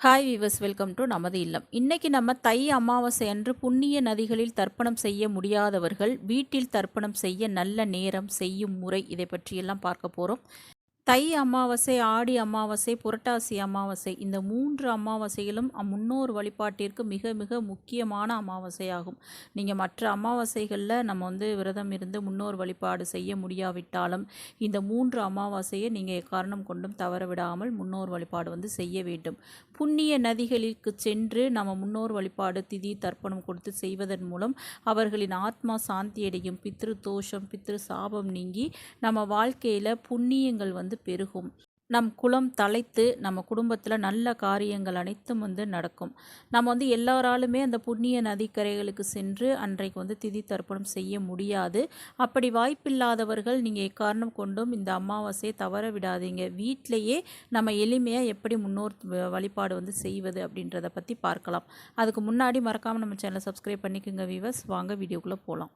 Hi viewers welcome to நமது இல்லம். இன்றைக்கி நம்ம தை அமாவாசை அன்று புண்ணிய நதிகளில் தர்ப்பணம் செய்ய முடியாதவர்கள் வீட்டில் தர்ப்பணம் செய்ய நல்ல நேரம் செய்யும் முறை இதை பற்றியெல்லாம் பார்க்க போகிறோம் தை அமாவாசை ஆடி அமாவாசை புரட்டாசி அமாவாசை இந்த மூன்று அமாவாசைகளும் முன்னோர் வழிபாட்டிற்கு மிக மிக முக்கியமான அமாவாசையாகும். நீங்கள் மற்ற அமாவாசைகளில் நம்ம வந்து விரதம் இருந்து முன்னோர் வழிபாடு செய்ய முடியாவிட்டாலும் இந்த மூன்று அமாவாசையை நீங்கள் எக்காரணம் கொண்டும் தவற விடாமல் முன்னோர் வழிபாடு வந்து செய்ய வேண்டும். புண்ணிய நதிகளுக்கு சென்று நம்ம முன்னோர் வழிபாடு திதி தர்ப்பணம் கொடுத்து செய்வதன் மூலம் அவர்களின் ஆத்மா சாந்தியடையும் பித்ரு தோஷம் பித்ரு சாபம் நீங்கி நம்ம வாழ்க்கையில் புண்ணியங்கள் வந்து பெருகும். நம் குலம் தலைத்து நம்ம குடும்பத்தில் நல்ல காரியங்கள் அனைத்தும் வந்து நடக்கும். நம்ம வந்து எல்லாராலுமே அந்த புண்ணிய நதிக்கரைகளுக்கு சென்று அன்றைக்கு வந்து திதி தர்ப்பணம் செய்ய முடியாது. அப்படி வாய்ப்பில்லாதவர்கள் நீங்கள் எக்காரணம் கொண்டும் இந்த அமாவாசையை தவற விடாதீங்க. வீட்டிலையே நம்ம எளிமையாக எப்படி முன்னோர் வ- வழிபாடு வந்து செய்வது அப்படின்றத பற்றி பார்க்கலாம். அதுக்கு முன்னாடி மறக்காமல் நம்ம சேனலை சப்ஸ்கிரைப் பண்ணிக்கோங்க வீவர்ஸ் வாங்க வீடியோக்குள்ளே போகலாம்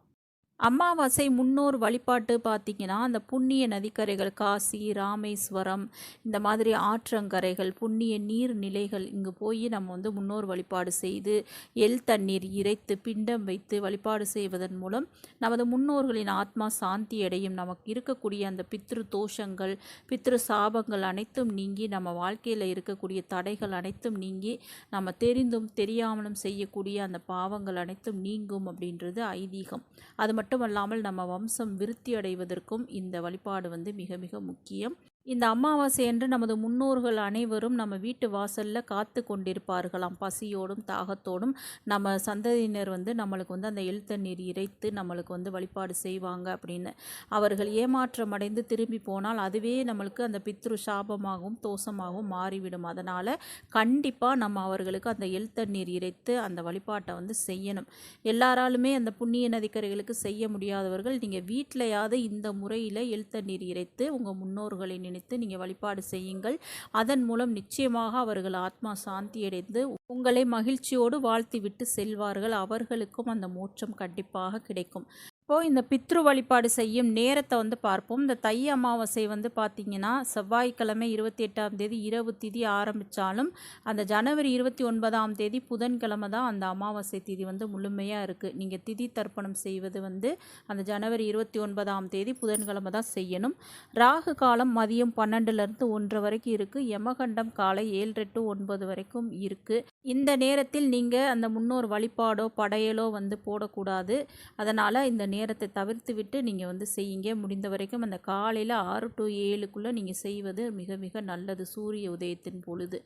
அமாவாசை முன்னோர் வழிபாட்டு பார்த்திங்கன்னா அந்த புண்ணிய நதிக்கரைகள் காசி ராமேஸ்வரம் இந்த மாதிரி ஆற்றங்கரைகள் புண்ணிய நீர்நிலைகள் இங்கு போய் நம்ம வந்து முன்னோர் வழிபாடு செய்து எள் தண்ணீர் இறைத்து பிண்டம் வைத்து வழிபாடு செய்வதன் மூலம் நமது முன்னோர்களின் ஆத்மா சாந்தி அடையும். நமக்கு இருக்கக்கூடிய அந்த பித்ரு தோஷங்கள் பித்ரு சாபங்கள் அனைத்தும் நீங்கி நம்ம வாழ்க்கையில் இருக்கக்கூடிய தடைகள் அனைத்தும் நீங்கி நம்ம தெரிந்தும் தெரியாமலும் செய்யக்கூடிய அந்த பாவங்கள் அனைத்தும் நீங்கும் அப்படின்றது ஐதீகம். அது மட்டும் மட்டுமல்லாமல் நம்ம வம்சம் விருத்தி அடைவதற்கும் இந்த வழிபாடு வந்து மிக மிக முக்கியம். இந்த அமாவாசை என்று நமது முன்னோர்கள் அனைவரும் நம்ம வீட்டு வாசலில் காத்து கொண்டிருப்பார்களாம். பசியோடும் தாகத்தோடும் நம்ம சந்ததியினர் வந்து நம்மளுக்கு வந்து அந்த எழுத்தண்ணீர் இறைத்து நம்மளுக்கு வந்து வழிபாடு செய்வாங்க அப்படின்னு. அவர்கள் ஏமாற்றம் அடைந்து திரும்பி போனால் அதுவே நம்மளுக்கு அந்த பித்ரு சாபமாகவும் தோஷமாகவும் மாறிவிடும். அதனால் கண்டிப்பாக நம்ம அவர்களுக்கு அந்த எழுத்தண்ணீர் இறைத்து அந்த வழிபாட்டை வந்து செய்யணும். எல்லாராலுமே அந்த புண்ணிய நதிக்கரைகளுக்கு செய்ய முடியாதவர்கள் நீங்கள் வீட்டிலையாவது இந்த முறையில் எழுத்தண்ணீர் இறைத்து உங்கள் முன்னோர்களை நினைத்து நீங்கள் வழிபாடு செய்யுங்கள். அதன் மூலம் நிச்சயமாக அவர்கள் ஆத்மா சாந்தியடைந்து உங்களை மகிழ்ச்சியோடு வாழ்த்திவிட்டு செல்வார்கள். அவர்களுக்கும் அந்த மோட்சம் கண்டிப்பாக கிடைக்கும். இப்போது இந்த பித்ரு வழிபாடு செய்யும் நேரத்தை வந்து பார்ப்போம். இந்த தை அமாவாசை வந்து பார்த்திங்கன்னா செவ்வாய்க்கிழமை இருபத்தி எட்டாம் தேதி இரவு திதி ஆரம்பித்தாலும் அந்த ஜனவரி இருபத்தி ஒன்பதாம் தேதி புதன்கிழமை தான் அந்த அமாவாசை திதி வந்து முழுமையாக இருக்குது நீங்கள் திதி தர்ப்பணம் செய்வது வந்து அந்த ஜனவரி இருபத்தி ஒன்பதாம் தேதி புதன்கிழமை தான் செய்யணும். ராகு காலம் மதியம் பன்னெண்டுலேருந்து ஒன்று வரைக்கும் இருக்குது யமகண்டம் காலை ஏழு டு ஒன்பது வரைக்கும் இருக்குது இந்த நேரத்தில் நீங்கள் அந்த முன்னோர் வழிபாடோ படையலோ வந்து போடக்கூடாது. அதனால் இந்த நேரத்தை தவிர்த்து விட்டு நீங்கள் வந்து செய்யுங்க. முடிந்த வரைக்கும் அந்த காலையில் ஆறு டு ஏழுக்குள்ளே நீங்கள் செய்வது மிக மிக நல்லது. சூரிய உதயத்தின் பொழுது.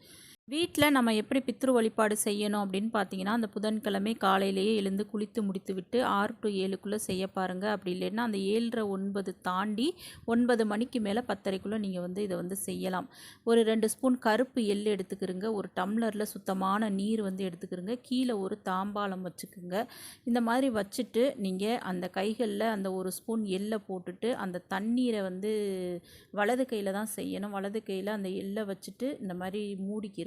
வீட்டில் நம்ம எப்படி பித்ரு வழிபாடு செய்யணும் அப்படின்னு பார்த்தீங்கன்னா அந்த புதன்கிழமை காலையிலேயே எழுந்து குளித்து முடித்து விட்டு ஆறு டு ஏழுக்குள்ளே செய்ய பாருங்கள் அப்படி இல்லைன்னா அந்த ஏழரை ஒன்பது தாண்டி ஒன்பது மணிக்கு மேலே பத்தரைக்குள்ளே நீங்கள் வந்து இதை வந்து செய்யலாம். ஒரு ரெண்டு ஸ்பூன் கருப்பு எள் எடுத்துக்கிறங்க ஒரு டம்ளரில் சுத்தமான நீர் வந்து எடுத்துக்கிறங்க கீழே ஒரு தாம்பாளம் வச்சுக்குங்க. இந்த மாதிரி வச்சுட்டு நீங்கள் அந்த கைகளில் அந்த ஒரு ஸ்பூன் எள்ளை போட்டுட்டு அந்த தண்ணீரை வந்து வலது கையில் தான் செய்யணும். வலது கையில் அந்த எள்ளை வச்சுட்டு இந்த மாதிரி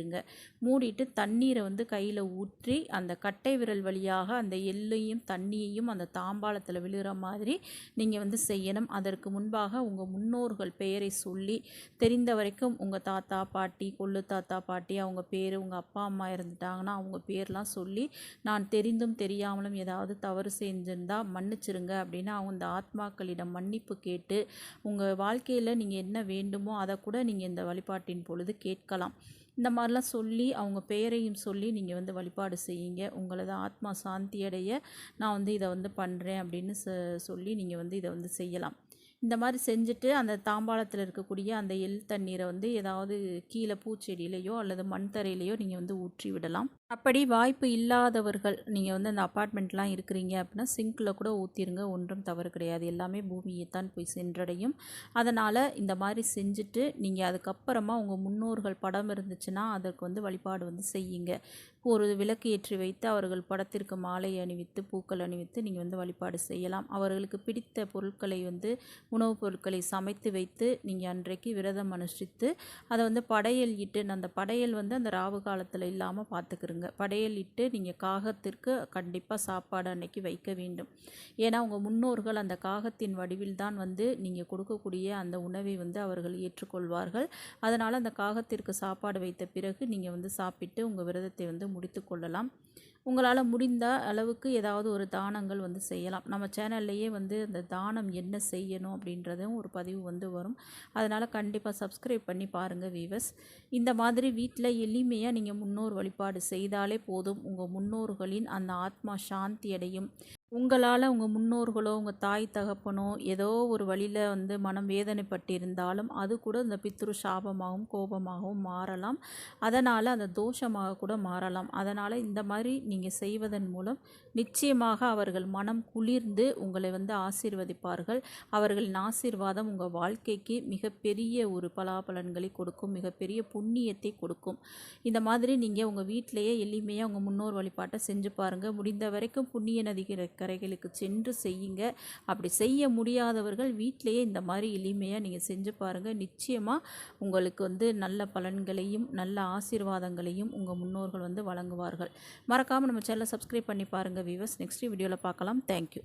மூடிடுங்க மூடிட்டு தண்ணீரை வந்து கையில் ஊற்றி அந்த கட்டை விரல் வழியாக அந்த எள்ளையும் தண்ணியையும் அந்த தாம்பாளத்தில் விழுகிற மாதிரி நீங்கள் வந்து செய்யணும். அதற்கு முன்பாக உங்கள் முன்னோர்கள் பெயரை சொல்லி தெரிந்த வரைக்கும் உங்கள் தாத்தா பாட்டி கொள்ளு தாத்தா பாட்டி அவங்க பேர் உங்கள் அப்பா அம்மா இருந்துட்டாங்கன்னா அவங்க பேர்லாம் சொல்லி நான் தெரிந்தும் தெரியாமலும் ஏதாவது தவறு செஞ்சிருந்தால் மன்னிச்சிருங்க அப்படின்னு அவங்க இந்த ஆத்மாக்களிடம் மன்னிப்பு கேட்டு உங்கள் வாழ்க்கையில் நீங்கள் என்ன வேண்டுமோ அதை கூட நீங்கள் இந்த வழிபாட்டின் பொழுது கேட்கலாம். இந்த மாதிரிலாம் சொல்லி அவங்க பெயரையும் சொல்லி நீங்கள் வந்து வழிபாடு செய்யுங்க. உங்களது ஆத்மா சாந்தி அடைய நான் வந்து இதை வந்து பண்ணுறேன் அப்படின்னு சொல்லி நீங்கள் வந்து இதை வந்து செய்யலாம். இந்த மாதிரி செஞ்சுட்டு அந்த தாம்பாளத்தில் இருக்கக்கூடிய அந்த எள் தண்ணீரை வந்து ஏதாவது கீழே பூச்செடியிலையோ அல்லது மண் தரையிலையோ நீங்கள் வந்து ஊற்றி விடலாம். அப்படி வாய்ப்பு இல்லாதவர்கள் நீங்கள் வந்து அந்த அப்பார்ட்மெண்ட்லாம் இருக்கிறீங்க அப்படின்னா சிங்க்கில் கூட ஊற்றிருங்க ஒன்றும் தவறு கிடையாது. எல்லாமே பூமியைத்தான் போய் சென்றடையும். அதனால் இந்த மாதிரி செஞ்சுட்டு நீங்கள் அதுக்கப்புறமா உங்கள் முன்னோர்கள் படம் இருந்துச்சுன்னா அதற்கு வந்து வழிபாடு வந்து செய்யுங்க. ஒரு விளக்கு ஏற்றி வைத்து அவர்கள் படத்திற்கு மாலை அணிவித்து பூக்கள் அணிவித்து நீங்கள் வந்து வழிபாடு செய்யலாம். அவர்களுக்கு பிடித்த பொருட்களை வந்து உணவுப் பொருட்களை சமைத்து வைத்து நீங்கள் அன்றைக்கு விரதம் அனுஷ்டித்து அதை வந்து படையல் இட்டு அந்த படையல் வந்து அந்த ராவு காலத்தில் இல்லாமல் பார்த்துக்கிறோங்க படையல் இட்டு நீங்கள் காகத்திற்கு கண்டிப்பாக சாப்பாடு அன்னைக்கு வைக்க வேண்டும். ஏன்னா உங்கள் முன்னோர்கள் அந்த காகத்தின் வடிவில் தான் வந்து நீங்கள் கொடுக்கக்கூடிய அந்த உணவை வந்து அவர்கள் ஏற்றுக்கொள்வார்கள். அதனால் அந்த காகத்திற்கு சாப்பாடு வைத்த பிறகு நீங்கள் வந்து சாப்பிட்டு உங்கள் விரதத்தை வந்து முடித்து கொள்ளலாம். உங்களால் முடிந்த அளவுக்கு ஏதாவது ஒரு தானங்கள் வந்து செய்யலாம். நம்ம சேனல்லையே வந்து அந்த தானம் என்ன செய்யணும் அப்படின்றதும் ஒரு பதிவு வந்து வரும். அதனால் கண்டிப்பாக சப்ஸ்கிரைப் பண்ணி பாருங்கள் வீவர்ஸ். இந்த மாதிரி வீட்டில் எளிமையாக நீங்கள் முன்னோர் வழிபாடு செய்தாலே போதும். உங்கள் முன்னோர்களின் அந்த ஆத்மா சாந்தி அடையும். உங்களால் உங்கள் முன்னோர்களோ உங்கள் தாய் தகப்பனோ ஏதோ ஒரு வழியில் வந்து மனம் வேதனைப்பட்டிருந்தாலும் அது கூட இந்த பித்ரு சாபமாகவும் கோபமாகவும் மாறலாம். அதனால் அந்த தோஷமாக கூட மாறலாம். அதனால் இந்த மாதிரி நீங்கள் செய்வதன் மூலம் நிச்சயமாக அவர்கள் மனம் குளிர்ந்து உங்களை வந்து ஆசீர்வதிப்பார்கள். அவர்களின் ஆசீர்வாதம் உங்கள் வாழ்க்கைக்கு மிகப்பெரிய ஒரு பலாபலன்களை கொடுக்கும் மிகப்பெரிய புண்ணியத்தை கொடுக்கும். இந்த மாதிரி நீங்கள் உங்கள் வீட்டிலையே எளிமையாக உங்கள் முன்னோர் வழிபாட்டை செஞ்சு பாருங்கள் முடிந்த வரைக்கும் புண்ணிய நதிகிற கரைகளுக்கு சென்று செய்யுங்க. அப்படி செய்ய முடியாதவர்கள் வீட்டிலையே இந்த மாதிரி எளிமையாக நீங்கள் செஞ்சு பாருங்கள் நிச்சயமாக உங்களுக்கு வந்து நல்ல பலன்களையும் நல்ல ஆசீர்வாதங்களையும் உங்கள் முன்னோர்கள் வந்து வழங்குவார்கள். மறக்காமல் நம்ம சேனலை சப்ஸ்கிரைப் பண்ணி பாருங்கள் விவஸ் நெக்ஸ்ட் வீடியோவில் பார்க்கலாம். தேங்க்யூ